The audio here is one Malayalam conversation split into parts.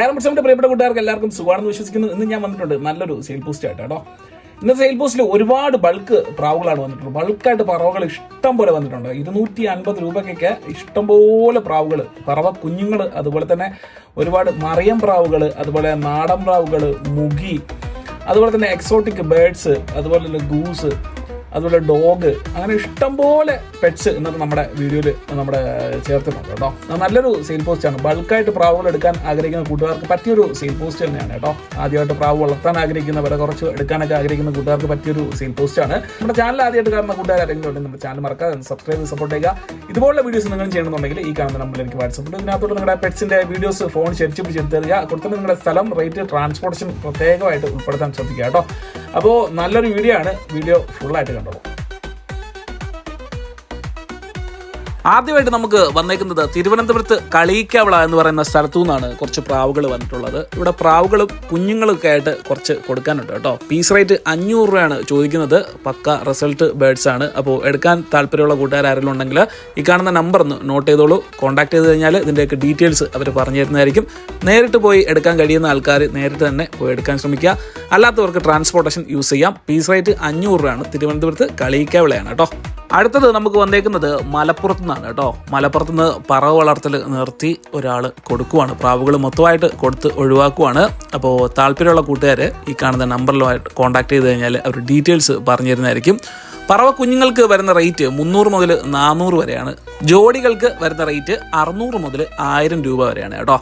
ഏറംപുറത്തെ പ്രിയപ്പെട്ട കൂട്ടുകാർക്ക് എല്ലാവർക്കും സുഖമാണെന്ന് വിശ്വസിക്കുന്നു ഇന്ന് ഞാൻ വന്നിട്ടുണ്ട്. നല്ലൊരു സെയിൽ പോസ്റ്റ് ആയിട്ട് കേട്ടോ. ഇന്ന് സെയിൽ പോസ്റ്റിൽ ഒരുപാട് ബൾക്ക് പ്രാവുകളാണ് വന്നിട്ടുള്ളത്. ബൾക്കായിട്ട് പറവകൾ ഇഷ്ടം പോലെ വന്നിട്ടുണ്ട്. ഇരുന്നൂറ്റി അൻപത് രൂപയ്ക്കൊക്കെ ഇഷ്ടംപോലെ പ്രാവുകൾ പറവ കുഞ്ഞുങ്ങൾ അതുപോലെ തന്നെ ഒരുപാട് മറിയം പ്രാവുകൾ അതുപോലെ നാടൻ പ്രാവുകൾ മുഗി അതുപോലെ തന്നെ എക്സോട്ടിക് ബേഡ്സ് അതുപോലെ തന്നെ ഗൂസ് അതുപോലെ ഡോഗ്. അങ്ങനെ ഇഷ്ടംപോലെ പെറ്റ്സ് ഇന്നത്തെ നമ്മുടെ വീഡിയോയിൽ നമ്മുടെ ചേർത്തിട്ടുണ്ട് കേട്ടോ. നല്ലൊരു സെയിൽ പോസ്റ്റ് ആണ്. ബൾക്കായിട്ട് പ്രാവുകൾ എടുക്കാൻ ആഗ്രഹിക്കുന്ന കൂട്ടുകാർക്ക് പറ്റിയൊരു സെയിൽ പോസ്റ്റ് തന്നെയാണ് കേട്ടോ. ആദ്യമായിട്ട് പ്രാവ് വളർത്താൻ ആഗ്രഹിക്കുന്നവരെ കുറച്ച് എടുക്കാനൊക്കെ ആഗ്രഹിക്കുന്ന കൂട്ടുകാർക്ക് പറ്റിയൊരു സെയിൽ പോസ്റ്റ് ആണ്. നമ്മുടെ ചാനൽ ആദ്യമായിട്ട് കാണുന്ന കൂട്ടുകാർ ആരെങ്കിലും ഉണ്ടെങ്കിൽ നമ്മുടെ ചാനൽ മറക്കാതെ സബ്സ്ക്രൈബ് ചെയ്ത് സപ്പോർട്ട് ചെയ്യുക. ഇതുപോലുള്ള വീഡിയോസ് നിങ്ങൾ ചെയ്യണമെന്നുണ്ടെങ്കിൽ ഈ കാണുന്ന നമ്പറിൽ എനിക്ക് വാട്സപ്പിൽ ഇതിനകത്തോട് നിങ്ങളുടെ പെറ്റ്സിന്റെ വീഡിയോസ് ഫോൺ ശരിച്ചു തരിക. കൊടുത്തിട്ട് നിങ്ങളുടെ സ്ഥലം റേറ്റ് ട്രാൻസ്പോർട്ടേഷൻ പ്രത്യേകമായിട്ട് ഉൾപ്പെടുത്താൻ ശ്രദ്ധിക്കുക കേട്ടോ. അപ്പോൾ നല്ലൊരു വീഡിയോ ആണ്. വീഡിയോ ഫുള്ളായിട്ട് കണ്ടോളൂ. ആദ്യമായിട്ട് നമുക്ക് വന്നേക്കുന്നത് തിരുവനന്തപുരത്ത് കളിയിക്കാവള എന്ന് പറയുന്ന സ്ഥലത്തു നിന്നാണ് കുറച്ച് പ്രാവുകൾ വന്നിട്ടുള്ളത്. ഇവിടെ പ്രാവുകളും കുഞ്ഞുങ്ങളൊക്കെ ആയിട്ട് കുറച്ച് കൊടുക്കാനുണ്ട് കേട്ടോ. പീസ് റേറ്റ് അഞ്ഞൂറ് രൂപയാണ് ചോദിക്കുന്നത്. പക്ക റിസൾട്ട് ബേഡ്സ് ആണ്. അപ്പോൾ എടുക്കാൻ താല്പര്യമുള്ള കൂട്ടുകാർ ആരെങ്കിലും ഉണ്ടെങ്കിൽ ഈ കാണുന്ന നമ്പർ ഒന്ന് നോട്ട് ചെയ്തോളൂ. കോൺടാക്ട് ചെയ്ത് കഴിഞ്ഞാൽ ഇതിന്റെയൊക്കെ ഡീറ്റെയിൽസ് അവർ പറഞ്ഞു തരുന്നതായിരിക്കും നേരിട്ട് പോയി എടുക്കാൻ കഴിയുന്ന ആൾക്കാർ നേരിട്ട് തന്നെ പോയി എടുക്കാൻ ശ്രമിക്കുക. അല്ലാത്തവർക്ക് ട്രാൻസ്പോർട്ടേഷൻ യൂസ് ചെയ്യാം. പീസ് റേറ്റ് അഞ്ഞൂറ് രൂപയാണ് തിരുവനന്തപുരത്ത് കളിയിക്കാവിളയാണ് കേട്ടോ. അടുത്തത് നമുക്ക് വന്നേക്കുന്നത് മലപ്പുറത്ത് നിന്നാണ് കേട്ടോ. മലപ്പുറത്ത് നിന്ന് പറവ വളർത്തൽ നിർത്തി ഒരാൾ കൊടുക്കുവാണ്. പ്രാവുകൾ മൊത്തമായിട്ട് കൊടുത്ത് ഒഴിവാക്കുവാണ്. അപ്പോൾ താല്പര്യമുള്ള കൂട്ടുകാർ ഈ കാണുന്ന നമ്പറിലുമായിട്ട് കോൺടാക്ട് ചെയ്ത് കഴിഞ്ഞാൽ അവർ ഡീറ്റെയിൽസ് പറഞ്ഞു തരുന്നതായിരിക്കും പറവ കുഞ്ഞുങ്ങൾക്ക് വരുന്ന റേറ്റ് മുന്നൂറ് മുതൽ നാനൂറ് വരെയാണ്. ജോഡികൾക്ക് വരുന്ന റേറ്റ് അറുന്നൂറ് മുതൽ ആയിരം രൂപ വരെയാണ് കേട്ടോ.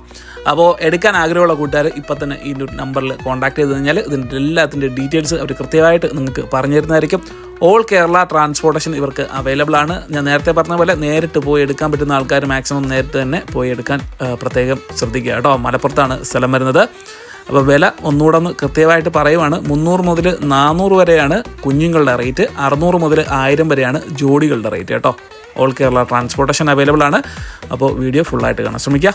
അപ്പോൾ എടുക്കാൻ ആഗ്രഹമുള്ള കൂട്ടുകാർ ഇപ്പം തന്നെ ഈ നമ്പറിൽ കോൺടാക്ട് ചെയ്ത് കഴിഞ്ഞാൽ ഇതിന്റെ എല്ലാത്തിന്റെ ഡീറ്റെയിൽസ് അവർ കൃത്യമായിട്ട് നിങ്ങൾക്ക് പറഞ്ഞു തരുന്നതായിരിക്കും ഓൾ കേരള ട്രാൻസ്പോർട്ടേഷൻ ഇവർക്ക് അവൈലബിൾ ആണ്. ഞാൻ നേരത്തെ പറഞ്ഞ പോലെ നേരിട്ട് പോയി എടുക്കാൻ പറ്റുന്ന ആൾക്കാർ മാക്സിമം നേരിട്ട് തന്നെ പോയി എടുക്കാൻ പ്രത്യേകം ശ്രദ്ധിക്കുക കേട്ടോ. മലപ്പുറത്താണ് സ്ഥലം വരുന്നത്. അപ്പോൾ വില ഒന്നുകൂടെ ഒന്ന് കൃത്യമായിട്ട് പറയുവാണ്. മുന്നൂറ് മുതൽ നാനൂറ് വരെയാണ് കുഞ്ഞുങ്ങളുടെ റേറ്റ്. അറുന്നൂറ് മുതൽ ആയിരം വരെയാണ് ജോഡികളുടെ റേറ്റ് കേട്ടോ. ഓൾ കേരള ട്രാൻസ്പോർട്ടേഷൻ അവൈലബിൾ ആണ്. അപ്പോൾ വീഡിയോ ഫുള്ളായിട്ട് കാണാൻ ശ്രമിക്കുക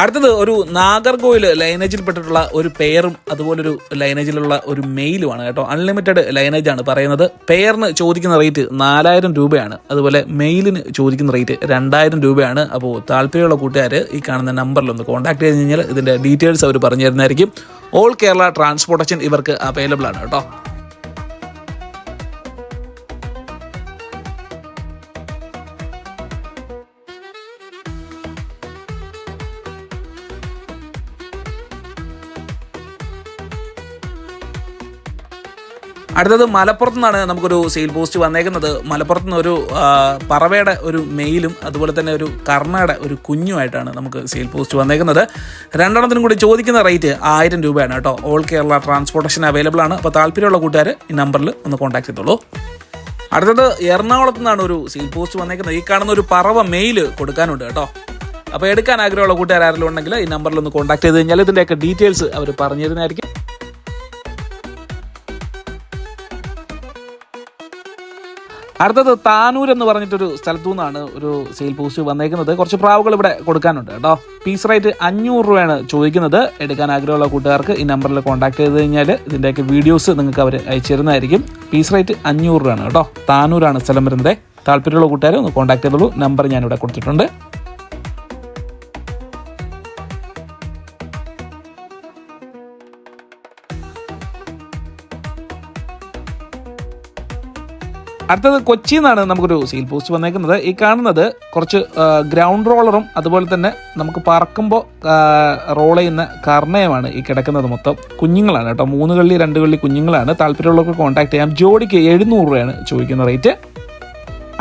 അടുത്തത് ഒരു നാഗർകോയിൽ ലൈനേജിൽപ്പെട്ടിട്ടുള്ള ഒരു പെയറും അതുപോലൊരു ലൈനേജിലുള്ള ഒരു മെയിലുമാണ് കേട്ടോ. അൺലിമിറ്റഡ് ലൈനേജ് ആണ് പറയുന്നത്. പെയറിന് ചോദിക്കുന്ന റേറ്റ് നാലായിരം രൂപയാണ്. അതുപോലെ മെയിലിന് ചോദിക്കുന്ന റേറ്റ് രണ്ടായിരം രൂപയാണ്. അപ്പോൾ താല്പര്യമുള്ള കൂട്ടുകാർ ഈ കാണുന്ന നമ്പറിൽ ഒന്ന് കോൺടാക്ട് ചെയ്ത് കഴിഞ്ഞാൽ ഇതിന്റെ ഡീറ്റെയിൽസ് അവർ പറഞ്ഞു തരുന്നതായിരിക്കും. ഓൾ കേരള ട്രാൻസ്പോർട്ടേഷൻ ഇവർക്ക് അവൈലബിൾ ആണ് കേട്ടോ. അടുത്തത് മലപ്പുറത്ത് നിന്നാണ് നമുക്കൊരു സെയിൽ പോസ്റ്റ് വന്നേക്കുന്നത്. മലപ്പുറത്ത് നിന്ന് ഒരു പറവയുടെ ഒരു മെയിലും അതുപോലെ തന്നെ ഒരു കർണയുടെ ഒരു കുഞ്ഞുമായിട്ടാണ് നമുക്ക് സെയിൽ പോസ്റ്റ് വന്നേക്കുന്നത്. രണ്ടെണ്ണത്തിനും കൂടി ചോദിക്കുന്ന റേറ്റ് ആയിരം രൂപയാണ് കേട്ടോ. ഓൾ കേരള ട്രാൻസ്പോർട്ടേഷൻ അവൈലബിൾ ആണ്. അപ്പോൾ താല്പര്യമുള്ള കൂട്ടുകാർ ഈ നമ്പറിൽ ഒന്ന് കോൺടാക്ട് ചെയ്തോളൂ. അടുത്തത് എറണാകുളത്ത് നിന്നാണ് ഒരു സെയിൽ പോസ്റ്റ് വന്നേക്കുന്നത്. ഈ കാണുന്ന ഒരു പറവ മെയിൽ കൊടുക്കാനുണ്ട് കേട്ടോ. അപ്പോൾ എടുക്കാൻ ആഗ്രഹമുള്ള കൂട്ടുകാർ ഉണ്ടെങ്കിൽ ഈ നമ്പറിൽ ഒന്ന് കോൺടാക്ട് ചെയ്ത് കഴിഞ്ഞാൽ ഇതിന്റെയൊക്കെ ഡീറ്റെയിൽസ് അവർ പറഞ്ഞു തരുന്നതായിരിക്കും. അടുത്തത് താനൂർ എന്ന് പറഞ്ഞിട്ടൊരു സ്ഥലത്തു നിന്നാണ് ഒരു സെയിൽ പോസ്റ്റ് വന്നേക്കുന്നത്. കുറച്ച് പ്രാവുകൾ ഇവിടെ കൊടുക്കാനുണ്ട് കേട്ടോ. പീസ് റേറ്റ് അഞ്ഞൂറ് രൂപയാണ് ചോദിക്കുന്നത്. എടുക്കാൻ ആഗ്രഹമുള്ള കൂട്ടുകാർക്ക് ഈ നമ്പറിൽ കോൺടാക്ട് ചെയ്ത് കഴിഞ്ഞാൽ ഇതിന്റെയൊക്കെ വീഡിയോസ് നിങ്ങൾക്ക് അവർ അയച്ചു തരുന്നതായിരിക്കും. പീസ് റേറ്റ് അഞ്ഞൂറ് രൂപയാണ് കേട്ടോ. താനൂരാണ് സ്ഥലം വരുന്നത്. താല്പര്യമുള്ള കൂട്ടുകാരെ ഒന്ന് കോൺടാക്ട് ചെയ്തോളൂ. നമ്പർ ഞാനിവിടെ കൊടുത്തിട്ടുണ്ട്. അടുത്തത് കൊച്ചിയിൽ നിന്നാണ് നമുക്കൊരു സീൽ പോസ്റ്റ് വന്നേക്കുന്നത്. ഈ കാണുന്നത് കുറച്ച് ഗ്രൗണ്ട് റോളറും അതുപോലെ തന്നെ നമുക്ക് പറക്കുമ്പോൾ റോൾ ചെയ്യുന്ന കർണയമാണ് ഈ കിടക്കുന്നത് മൊത്തം. കുഞ്ഞുങ്ങളാണ് കേട്ടോ. മൂന്ന് കള്ളി രണ്ട് കള്ളി കുഞ്ഞുങ്ങളാണ്. താല്പര്യമുള്ളവർക്ക് കോൺടാക്ട് ചെയ്യാം. ജോഡിക്ക് എഴുന്നൂറ് രൂപയാണ് ചോദിക്കുന്ന റേറ്റ്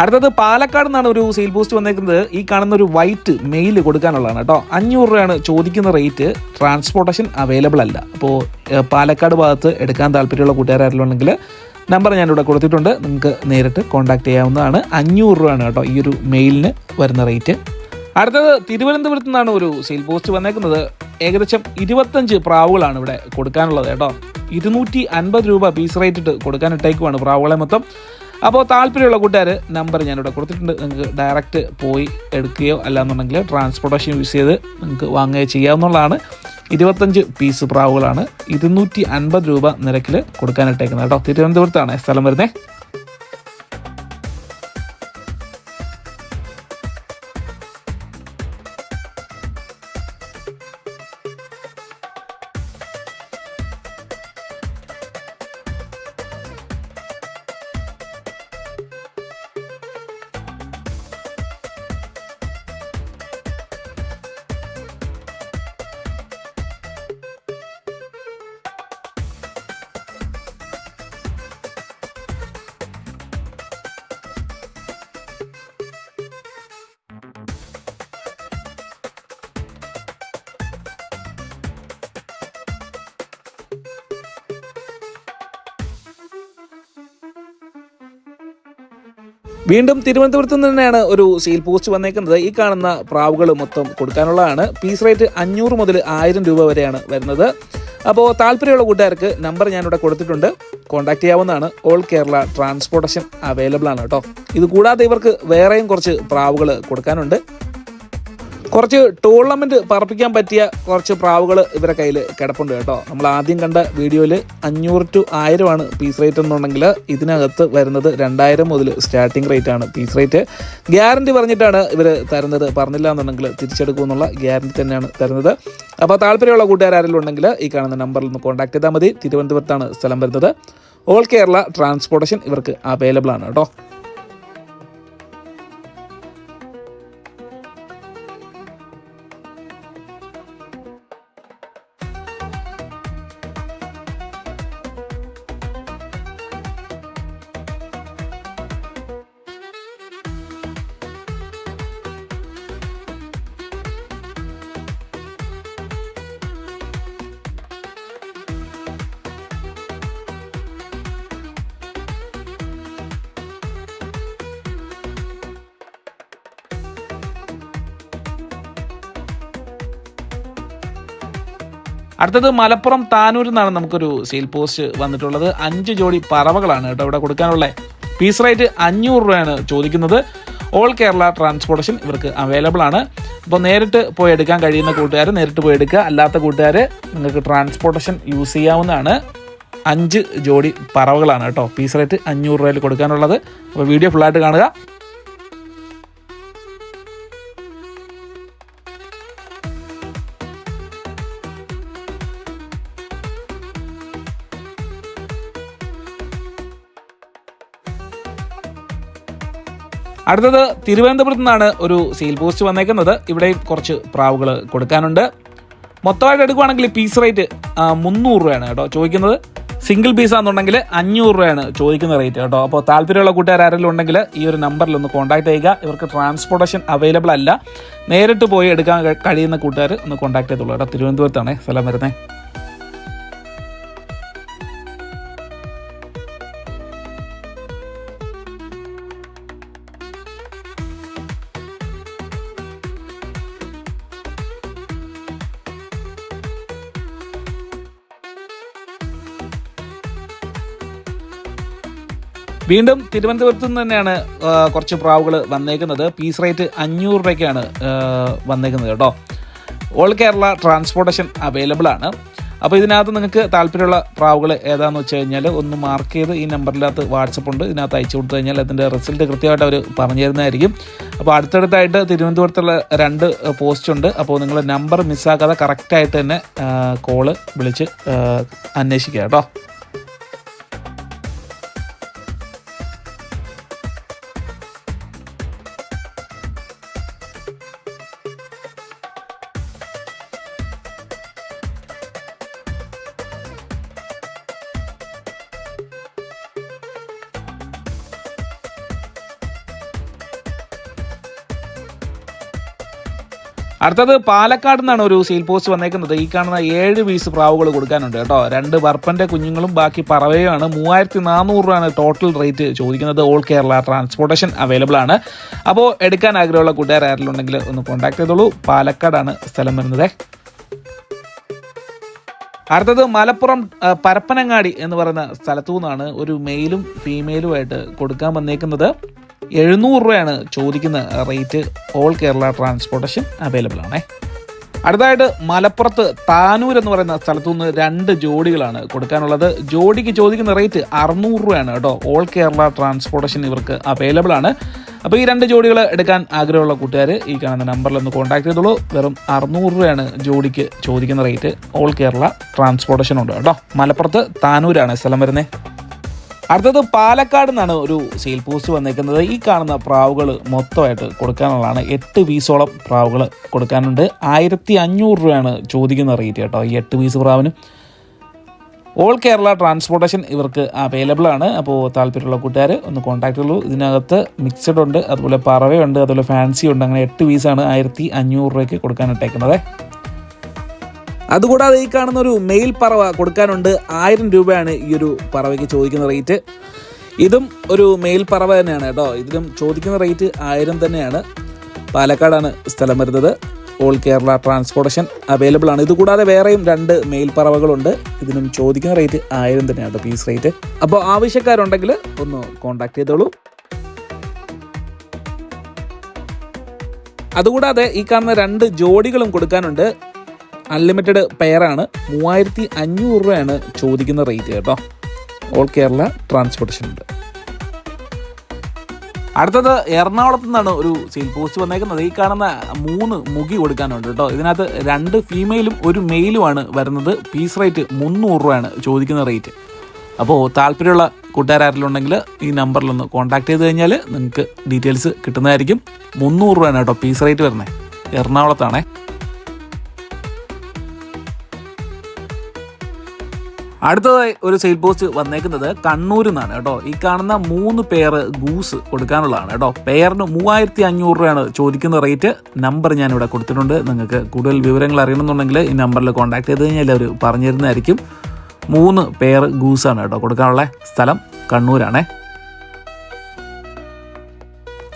അടുത്തത് പാലക്കാട് നിന്നാണ് ഒരു സെയിൽ പോസ്റ്റ് വന്നേക്കുന്നത്. ഈ കാണുന്ന ഒരു വൈറ്റ് മെയിൽ കൊടുക്കാനുള്ളതാണ് കേട്ടോ. അഞ്ഞൂറ് രൂപയാണ് ചോദിക്കുന്ന റേറ്റ് ട്രാൻസ്പോർട്ടേഷൻ അവൈലബിൾ അല്ല. അപ്പോൾ പാലക്കാട് ഭാഗത്ത് എടുക്കാൻ താല്പര്യമുള്ള കൂട്ടുകാരായിട്ടുണ്ടെങ്കിൽ നമ്പർ ഞാനിവിടെ കൊടുത്തിട്ടുണ്ട്. നിങ്ങൾക്ക് നേരിട്ട് കോൺടാക്ട് ചെയ്യാവുന്നതാണ്. അഞ്ഞൂറ് രൂപയാണ് കേട്ടോ ഈ ഒരു മെയിലിന് വരുന്ന റേറ്റ് അടുത്തത് തിരുവനന്തപുരത്ത് നിന്നാണ് ഒരു സെയിൽ പോസ്റ്റ് വന്നേക്കുന്നത്. ഏകദേശം ഇരുപത്തഞ്ച് പ്രാവുകളാണ് ഇവിടെ കൊടുക്കാനുള്ളത് കേട്ടോ. ഇരുന്നൂറ്റി അൻപത് രൂപ പീസ് റേറ്റ് ഇട്ട് കൊടുക്കാനിട്ടേക്കുവാണ് പ്രാവുകളെ മൊത്തം. അപ്പോൾ താല്പര്യമുള്ള കൂട്ടുകാർ നമ്പർ ഞാനിവിടെ കൊടുത്തിട്ടുണ്ട്. നിങ്ങൾക്ക് ഡയറക്റ്റ് പോയി എടുക്കുകയോ അല്ലാന്നുണ്ടെങ്കിൽ ട്രാൻസ്പോർട്ടേഷൻ യൂസ് ചെയ്ത് നിങ്ങൾക്ക് വാങ്ങുകയോ ചെയ്യാവുന്നതാണ്. ഇരുപത്തഞ്ച് പീസ് പ്രാവുകളാണ് ഇരുന്നൂറ്റി അൻപത് രൂപ നിരക്കിൽ കൊടുക്കാനിട്ടേക്കുന്നത്. കേട്ടോ തിരുവനന്തപുരത്താണ് സ്ഥലം വരുന്നത് വീണ്ടും തിരുവനന്തപുരത്ത് തന്നെയാണ് ഒരു സീൽ പോസ്റ്റ് വന്നേക്കുന്നത്. ഈ കാണുന്ന പ്രാവുകൾ മൊത്തം കൊടുക്കാനുള്ളതാണ്. പീസ് റേറ്റ് അഞ്ഞൂറ് മുതൽ ആയിരം രൂപ വരെയാണ് വരുന്നത്. അപ്പോൾ താല്പര്യമുള്ള കൂട്ടുകാർക്ക് നമ്പർ ഞാനിവിടെ കൊടുത്തിട്ടുണ്ട്. കോൺടാക്ട് ചെയ്യാവുന്നതാണ്. ഓൾ കേരള ട്രാൻസ്പോർട്ടേഷൻ അവൈലബിൾ ആണ് കേട്ടോ. ഇത് കൂടാതെ ഇവർക്ക് വേറെയും കുറച്ച് പ്രാവുകൾ കൊടുക്കാനുണ്ട്. കുറച്ച് ടൂർണമെന്റ് പറപ്പിക്കാൻ പറ്റിയ കുറച്ച് പ്രാവുകൾ ഇവരുടെ കയ്യിൽ കിടപ്പുണ്ട് കേട്ടോ. നമ്മൾ ആദ്യം കണ്ട വീഡിയോയിൽ അഞ്ഞൂറ് ടു ആയിരമാണ് പീസ് റേറ്റ് എന്നുണ്ടെങ്കിൽ ഇതിനകത്ത് വരുന്നത് രണ്ടായിരം മുതൽ സ്റ്റാർട്ടിംഗ് റേറ്റ് ആണ് പീസ് റേറ്റ് ഗ്യാരണ്ടി പറഞ്ഞിട്ടാണ് ഇവർ തരുന്നത്. പറഞ്ഞില്ല എന്നുണ്ടെങ്കിൽ തിരിച്ചെടുക്കുമെന്നുള്ള ഗ്യാരണ്ടി തന്നെയാണ് തരുന്നത്. അപ്പോൾ താല്പര്യമുള്ള കൂട്ടുകാരും ഉണ്ടെങ്കിൽ ഈ കാണുന്ന നമ്പറിൽ ഒന്ന് കോൺടാക്ട് ചെയ്താൽ മതി. തിരുവനന്തപുരത്താണ് സ്ഥലം വരുന്നത്. ഓൾ കേരള ട്രാൻസ്പോർട്ടേഷൻ ഇവർക്ക് അവൈലബിൾ ആണ് കേട്ടോ. അടുത്തത് മലപ്പുറം താനൂരിൽ നിന്നാണ് നമുക്കൊരു സെയിൽ പോസ്റ്റ് വന്നിട്ടുള്ളത്. അഞ്ച് ജോഡി പറവകളാണ് കേട്ടോ ഇവിടെ കൊടുക്കാനുള്ള. പീസ് റേറ്റ് അഞ്ഞൂറ് രൂപയാണ് ചോദിക്കുന്നത്. ഓൾ കേരള ട്രാൻസ്പോർട്ടേഷൻ ഇവർക്ക് അവൈലബിൾ ആണ്. അപ്പോൾ നേരിട്ട് പോയി എടുക്കാൻ കഴിയുന്ന കൂട്ടുകാർ നേരിട്ട് പോയി എടുക്കുക. അല്ലാത്ത കൂട്ടുകാർ നിങ്ങൾക്ക് ട്രാൻസ്പോർട്ടേഷൻ യൂസ് ചെയ്യാവുന്നതാണ്. അഞ്ച് ജോഡി പറവകളാണ് കേട്ടോ. പീസ് റേറ്റ് അഞ്ഞൂറ് രൂപയിൽ കൊടുക്കാനുള്ളത്. അപ്പോൾ വീഡിയോ ഫുള്ളായിട്ട് കാണുക. അടുത്തത് തിരുവനന്തപുരത്ത് നിന്നാണ് ഒരു സെയിൽ പോസ്റ്റ് വന്നേക്കുന്നത്. ഇവിടെയും കുറച്ച് പ്രാവുകൾ കൊടുക്കാനുണ്ട്. മൊത്തമായിട്ട് എടുക്കുവാണെങ്കിൽ പീസ് റേറ്റ് മുന്നൂറ് രൂപയാണ് കേട്ടോ ചോദിക്കുന്നത്. സിംഗിൾ പീസ് ആണെന്നുണ്ടെങ്കിൽ അഞ്ഞൂറ് രൂപയാണ് ചോദിക്കുന്ന റേറ്റ് കേട്ടോ. അപ്പോൾ താല്പര്യമുള്ള കൂട്ടുകാർ ആരെങ്കിലും ഉണ്ടെങ്കിൽ ഈ ഒരു നമ്പറിൽ ഒന്ന് കോൺടാക്ട് ചെയ്യുക. ഇവർക്ക് ട്രാൻസ്പോർട്ടേഷൻ അവൈലബിൾ അല്ല. നേരിട്ട് പോയി എടുക്കാൻ കഴിയുന്ന കൂട്ടുകാർ ഒന്ന് കോൺടാക്ട് ചെയ്തോളൂ കേട്ടോ. തിരുവനന്തപുരത്താണ് സ്ഥലം വരുന്നത്. വീണ്ടും തിരുവനന്തപുരത്തു നിന്ന് തന്നെയാണ് കുറച്ച് പ്രാവുകൾ വന്നേക്കുന്നത്. പീസ് റേറ്റ് അഞ്ഞൂറ് രൂപയ്ക്കാണ് വന്നേക്കുന്നത് കേട്ടോ. ഓൾ കേരള ട്രാൻസ്പോർട്ടേഷൻ അവൈലബിൾ ആണ്. അപ്പോൾ ഇതിനകത്ത് നിങ്ങൾക്ക് താല്പര്യമുള്ള പ്രാവുകൾ ഏതാണെന്ന് വെച്ച് കഴിഞ്ഞാൽ ഒന്ന് മാർക്ക് ചെയ്ത് ഈ നമ്പറിനകത്ത് വാട്സപ്പ് ഉണ്ട്. ഇതിനകത്ത് അയച്ചു കൊടുത്തു കഴിഞ്ഞാൽ അതിന്റെ റിസൾട്ട് കൃത്യമായിട്ട് അവർ പറഞ്ഞു തരുന്നതായിരിക്കും. അപ്പോൾ അടുത്തടുത്തായിട്ട് തിരുവനന്തപുരത്തുള്ള രണ്ട് പോസ്റ്റ് ഉണ്ട്. അപ്പോൾ നിങ്ങൾ നമ്പർ മിസ്സാക്കാതെ കറക്റ്റായിട്ട് തന്നെ കോൾ വിളിച്ച് അന്വേഷിക്കുക കേട്ടോ. അടുത്തത് പാലക്കാട് നിന്നാണ് ഒരു സെയിൽ പോസ്റ്റ് വന്നേക്കുന്നത്. ഈ കാണുന്ന ഏഴ് പീസ് പ്രാവുകൾ കൊടുക്കാനുണ്ട് കേട്ടോ. രണ്ട് വർപ്പന്റെ കുഞ്ഞുങ്ങളും ബാക്കി പറവയുമാണ് മൂവായിരത്തി നാനൂറ് രൂപയാണ് ടോട്ടൽ റേറ്റ് ചോദിക്കുന്നത്. ഓൾ കേരള ട്രാൻസ്പോർട്ടേഷൻ അവൈലബിൾ ആണ്. അപ്പോൾ എടുക്കാൻ ആഗ്രഹമുള്ള കൂട്ടുകാർ ആരെങ്കിലും ഒന്ന് കോൺടാക്ട് ചെയ്തോളൂ. പാലക്കാടാണ് സ്ഥലം വരുന്നത്. അടുത്തത് മലപ്പുറം പരപ്പനങ്ങാടി എന്ന് പറയുന്ന സ്ഥലത്തു നിന്നാണ് ഒരു മെയിലും ഫീമെയിലുമായിട്ട് കൊടുക്കാൻ വന്നേക്കുന്നത്. എഴുന്നൂറ് രൂപയാണ് ചോദിക്കുന്ന rate all Kerala transportation available ആണേ. അടുത്തായിട്ട് മലപ്പുറത്ത് താനൂർ എന്ന് പറയുന്ന സ്ഥലത്തു നിന്ന് രണ്ട് ജോഡികളാണ് കൊടുക്കാനുള്ളത്. ജോഡിക്ക് ചോദിക്കുന്ന റേറ്റ് അറുന്നൂറ് രൂപയാണ് കേട്ടോ. ഓൾ കേരള ട്രാൻസ്പോർട്ടേഷൻ ഇവർക്ക് അവൈലബിൾ ആണ്. അപ്പോൾ ഈ രണ്ട് ജോഡികൾ എടുക്കാൻ ആഗ്രഹമുള്ള കൂട്ടുകാർ ഈ കാണുന്ന നമ്പറിൽ ഒന്ന് കോൺടാക്ട് ചെയ്തോളൂ. വെറും അറുന്നൂറ് രൂപയാണ് ജോഡിക്ക് ചോദിക്കുന്ന റേറ്റ് ഓൾ കേരള ട്രാൻസ്പോർട്ടേഷൻ ഉണ്ട് കേട്ടോ. മലപ്പുറത്ത് താനൂരാണ് സ്ഥലം വരുന്നത് അടുത്തത് പാലക്കാട് നിന്നാണ് ഒരു സെയിൽ പോസ്റ്റ് വന്നിരിക്കുന്നത് ഈ കാണുന്ന പ്രാവുകൾ മൊത്തമായിട്ട് കൊടുക്കാനുള്ളതാണ്. എട്ട് പീസോളം പ്രാവുകൾ കൊടുക്കാനുണ്ട്. ആയിരത്തി അഞ്ഞൂറ് രൂപയാണ് ചോദിക്കുന്ന റേറ്റ് കേട്ടോ ഈ എട്ട് പീസ് പ്രാവിന്. ഓൾ കേരള ട്രാൻസ്പോർട്ടേഷൻ ഇവർക്ക് അവൈലബിൾ ആണ്. അപ്പോൾ താല്പര്യമുള്ള കൂട്ടുകാർ ഒന്ന് കോൺടാക്ട് ചെയ്യുള്ളൂ ഇതിനകത്ത് മിക്സഡ് ഉണ്ട് അതുപോലെ പറവയുണ്ട് അതുപോലെ ഫാൻസി ഉണ്ട്. അങ്ങനെ എട്ട് പീസാണ് ആയിരത്തി അഞ്ഞൂറ് രൂപയ്ക്ക് കൊടുക്കാനിട്ടേക്കുന്നത് അതുകൂടാതെ ഈ കാണുന്ന ഒരു മെയിൽ പറവ കൊടുക്കാനുണ്ട് ആയിരം രൂപയാണ് ഈ ഒരു പറവയ്ക്ക് ചോദിക്കുന്ന റേറ്റ് ഇതും ഒരു മെയിൽ പറവ തന്നെയാണ് കേട്ടോ. ഇതിലും ചോദിക്കുന്ന റേറ്റ് ആയിരം തന്നെയാണ്. പാലക്കാടാണ് സ്ഥലം വരുന്നത്. ഓൾ കേരള ട്രാൻസ്പോർട്ടേഷൻ അവൈലബിൾ ആണ്. ഇതുകൂടാതെ വേറെയും രണ്ട് മെയിൽ പറവകളുണ്ട്. ഇതിനും ചോദിക്കുന്ന റേറ്റ് ആയിരം തന്നെയാണ് പീസ് റേറ്റ് അപ്പോൾ ആവശ്യക്കാരുണ്ടെങ്കിൽ ഒന്ന് കോൺടാക്ട് ചെയ്തോളൂ. അതുകൂടാതെ ഈ കാണുന്ന രണ്ട് ജോഡികളും കൊടുക്കാനുണ്ട്. അൺലിമിറ്റഡ് പെയറാണ് മൂവായിരത്തി അഞ്ഞൂറ് രൂപയാണ് ചോദിക്കുന്ന റേറ്റ് കേട്ടോ. ഓൾ കേരള ട്രാൻസ്പോർട്ടേഷൻ ഉണ്ട്. അടുത്തത് എറണാകുളത്തു നിന്നാണ് ഒരു സെയിൽ പോസ്റ്റ് വന്നേക്കുന്നത്. ഈ കാണുന്ന മൂന്ന് മുഖി കൊടുക്കാനുണ്ട് കേട്ടോ. ഇതിനകത്ത് രണ്ട് ഫീമെയിലും ഒരു മെയിലുമാണ് വരുന്നത്. പീസ് റേറ്റ് മുന്നൂറ് രൂപയാണ് ചോദിക്കുന്ന റേറ്റ് അപ്പോൾ താല്പര്യമുള്ള കൂട്ടുകാരുണ്ടെങ്കിൽ ഈ നമ്പറിലൊന്ന് കോൺടാക്ട് ചെയ്ത് കഴിഞ്ഞാൽ നിങ്ങൾക്ക് ഡീറ്റെയിൽസ് കിട്ടുന്നതായിരിക്കും. മുന്നൂറ് രൂപയാണ് കേട്ടോ പീസ് റേറ്റ് വരുന്നത്. എറണാകുളത്താണേ. അടുത്തതായി ഒരു സെയിൽ പോസ്റ്റ് വന്നേക്കുന്നത് കണ്ണൂരിൽ നിന്നാണ് കേട്ടോ. ഈ കാണുന്ന മൂന്ന് പേർ ഗൂസ് കൊടുക്കാനുള്ളതാണ് കേട്ടോ. പേരിന് മൂവായിരത്തി അഞ്ഞൂറ് രൂപയാണ് ചോദിക്കുന്ന റേറ്റ് നമ്പർ ഞാൻ ഇവിടെ കൊടുത്തിട്ടുണ്ട്. നിങ്ങൾക്ക് കൂടുതൽ വിവരങ്ങൾ അറിയണമെന്നുണ്ടെങ്കിൽ ഈ നമ്പറിൽ കോൺടാക്ട് ചെയ്ത് കഴിഞ്ഞാൽ അവർ പറഞ്ഞു തരുന്നതായിരിക്കും മൂന്ന് പേർ ഗൂസാണ് കേട്ടോ കൊടുക്കാനുള്ള സ്ഥലം കണ്ണൂരാണേ.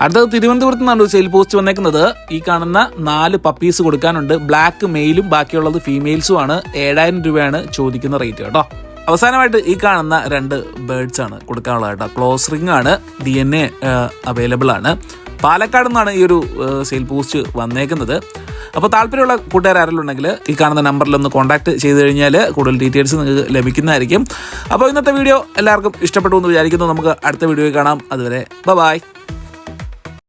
അടുത്തത് തിരുവനന്തപുരത്ത് നിന്നാണ് ഒരു സെയിൽ പോസ്റ്റ് വന്നേക്കുന്നത്. ഈ കാണുന്ന നാല് പപ്പീസ് കൊടുക്കാനുണ്ട്. ബ്ലാക്ക് മെയിലും ബാക്കിയുള്ളത് ഫീമെയിൽസുമാണ് ഏഴായിരം രൂപയാണ് ചോദിക്കുന്ന റേറ്റ് കേട്ടോ. അവസാനമായിട്ട് ഈ കാണുന്ന രണ്ട് ബേർഡ്സ് ആണ് കൊടുക്കാനുള്ളത് കേട്ടോ. ക്ലോസ് റിംഗ് ആണ് ഡി എൻ എ അവൈലബിൾ ആണ്. പാലക്കാട് നിന്നാണ് ഈ ഒരു സെയിൽ പോസ്റ്റ് വന്നേക്കുന്നത്. അപ്പോൾ താല്പര്യമുള്ള കൂട്ടുകാർ ആരെങ്കിലും ഉണ്ടെങ്കിൽ ഈ കാണുന്ന നമ്പറിൽ ഒന്ന് കോൺടാക്ട് ചെയ്ത് കഴിഞ്ഞാൽ കൂടുതൽ ഡീറ്റെയിൽസ് നിങ്ങൾക്ക് ലഭിക്കുന്നതായിരിക്കും. അപ്പോൾ ഇന്നത്തെ വീഡിയോ എല്ലാവർക്കും ഇഷ്ടപ്പെട്ടു എന്ന് വിചാരിക്കുന്നു. നമുക്ക് അടുത്ത വീഡിയോയിൽ കാണാം. അതുവരെ ബൈ